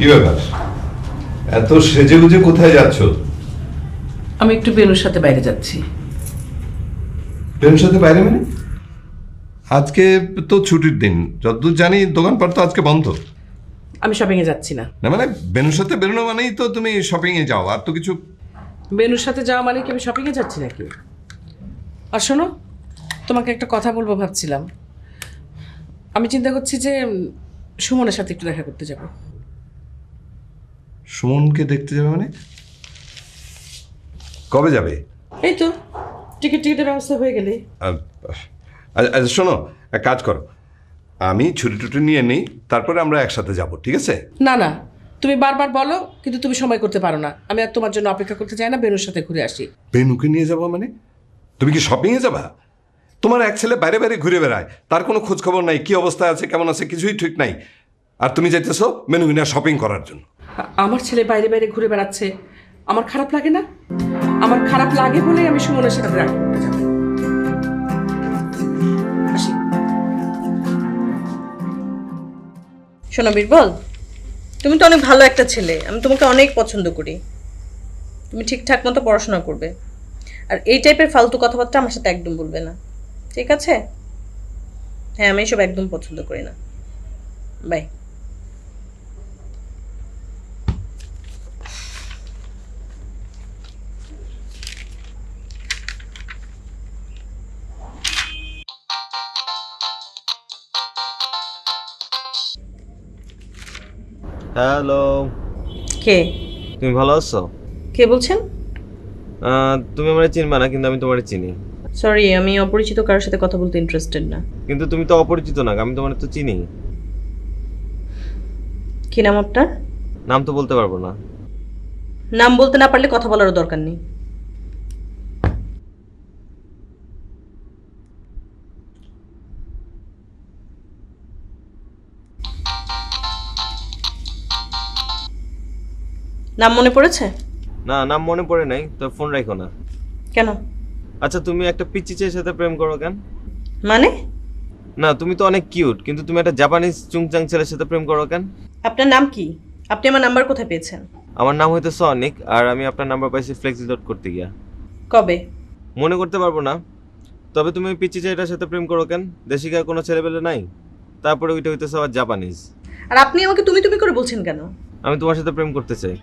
কি ব্যাপার? এত সেজে গুজে কোথায় যাচ্ছ? আমি একটু বেনুর সাথে বাইরে যাচ্ছি। বেনুর সাথে বাইরে মানে? আজকে তো ছুটির দিন। যতদূর জানি দোকানপাট তো আজকে বন্ধ। আমি শপিংয়ে যাচ্ছি না। না মানে বেনুর সাথে বেরোনো মানেই তো তুমি শপিং এ যাও আর তো কিছু বেনুর সাথে যাওয়া মানে কি আমি শপিংয়ে যাচ্ছি নাকি? আর শোনো তোমাকে একটা কথা বলব ভাবছিলাম। আমি চিন্তা করছি যে সুমনের সাথে একটু দেখা করতে যাব। সুমনকে দেখতে যাবে মানে? কবে যাবে? এই তো টিকিট টিকিটের ব্যবস্থা হয়ে গেলে আচ্ছা আচ্ছা, শোনো এক কাজ করো। আমি ছুটি টুটি নিয়ে নিই তারপরে আমরা একসাথে যাব ঠিক আছে? না না তুমি বারবার বলো কিন্তু তুমি সময় করতে পারো না। আমি আর তোমার জন্য অপেক্ষা করতে চাই না বেনুর সাথে ঘুরে আসি। বেনুকে নিয়ে যাব মানে? তুমি কি শপিংয়ে যাবা? তোমার এক ছেলে বাইরে বাইরে ঘুরে বেড়ায়। তার কোনো খোঁজ খবর নাই কি অবস্থায় আছে কেমন আছে কিছুই ঠিক নাই। আর তুমি যাইতেছো মেনুকে নিয়ে শপিং করার জন্য। আমার ছেলে বাইরে বাইরে ঘুরে বেড়াচ্ছে। আমার খারাপ লাগে না? আমার খারাপ লাগে বলেই আমি সুমনের সাথে দেখা করতে শোনো বীরবল, তুমি তো অনেক ভালো একটা ছেলে। আমি তোমাকে অনেক পছন্দ করি। তুমি ঠিকঠাক মতো পড়াশোনা করবে। আর এই টাইপের ফালতু কথাবার্তা আমার সাথে একদম বলবে না। ঠিক আছে? হ্যাঁ আমি এসব একদম পছন্দ করি না। বাই হ্যালো কে? তুমি ভালো আছো? কে বলছেন? তুমি আমার চিনবা না কিন্তু আমি তোমার চিনি। সরি আমি অপরিচিত কারোর সাথে কথা বলতে ইন্টারেস্টেড না। কিন্তু তুমি তো অপরিচিত না আমি তোমার তো চিনি। কি নাম আপনার? নাম তো বলতে পারব না। নাম বলতে না পারলে কথা বলারও দরকার নেই। নাম মনে পড়েছে? না নাম মনে পড়ে নাই তো ফোন রাখো না। কেন? আচ্ছা তুমি একটা পিচ্চি ছেলের সাথে প্রেম করো কেন? মানে? না তুমি তো অনেক কিউট কিন্তু তুমি একটা জাপানিজ চুংচাং ছেলের সাথে প্রেম করো কেন? আপনার নাম কি? আপনি আমার নাম্বার কোথায় পেয়েছেন? আমার নাম হইতেছে অনিক আর আমি আপনার নাম্বার পাইছি ফ্লেক্সি ডট করতে গিয়া। কবে? মনে করতে পারব না। তবে তুমি পিচ্চি ছেলেটার সাথে প্রেম করো কেন? দেশিকা কোনো ছেলেবেলে নাই? তারপরে ওইটা হইতেছে আবার জাপানিজ। আর আপনি আমাকে তুমি তুমি করে বলছেন কেন? আমি তোমার সাথে প্রেম করতে চাই।